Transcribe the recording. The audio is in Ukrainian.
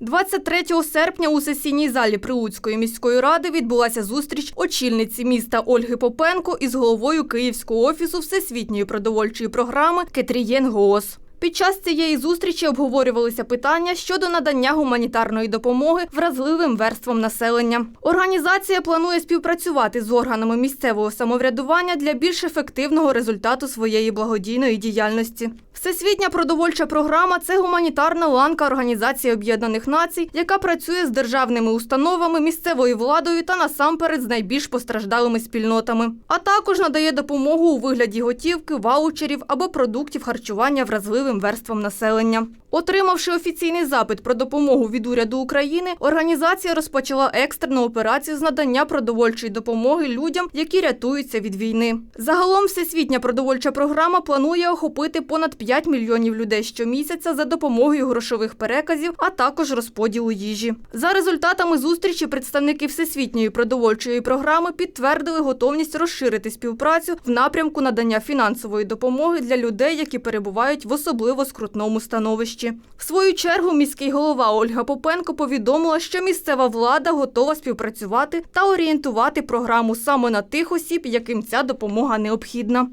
23 серпня у сесійній залі Прилуцької міської ради відбулася зустріч очільниці міста Ольги Попенко із головою Київського офісу Всесвітньої продовольчої програми Кетрієн ГООС. Під час цієї зустрічі обговорювалися питання щодо надання гуманітарної допомоги вразливим верствам населення. Організація планує співпрацювати з органами місцевого самоврядування для більш ефективного результату своєї благодійної діяльності. Всесвітня продовольча програма це гуманітарна ланка Організації Об'єднаних Націй, яка працює з державними установами, місцевою владою та насамперед з найбільш постраждалими спільнотами, а також надає допомогу у вигляді готівки, ваучерів або продуктів харчування вразливим верствам населення. Отримавши офіційний запит про допомогу від уряду України, організація розпочала екстрену операцію з надання продовольчої допомоги людям, які рятуються від війни. Загалом всесвітня продовольча програма планує охопити понад 5 мільйонів людей щомісяця за допомогою грошових переказів, а також розподілу їжі. За результатами зустрічі представники всесвітньої продовольчої програми підтвердили готовність розширити співпрацю в напрямку надання фінансової допомоги для людей, які перебувають в особливо скрутному становищі. В свою чергу міський голова Ольга Попенко повідомила, що місцева влада готова співпрацювати та орієнтувати програму саме на тих осіб, яким ця допомога необхідна.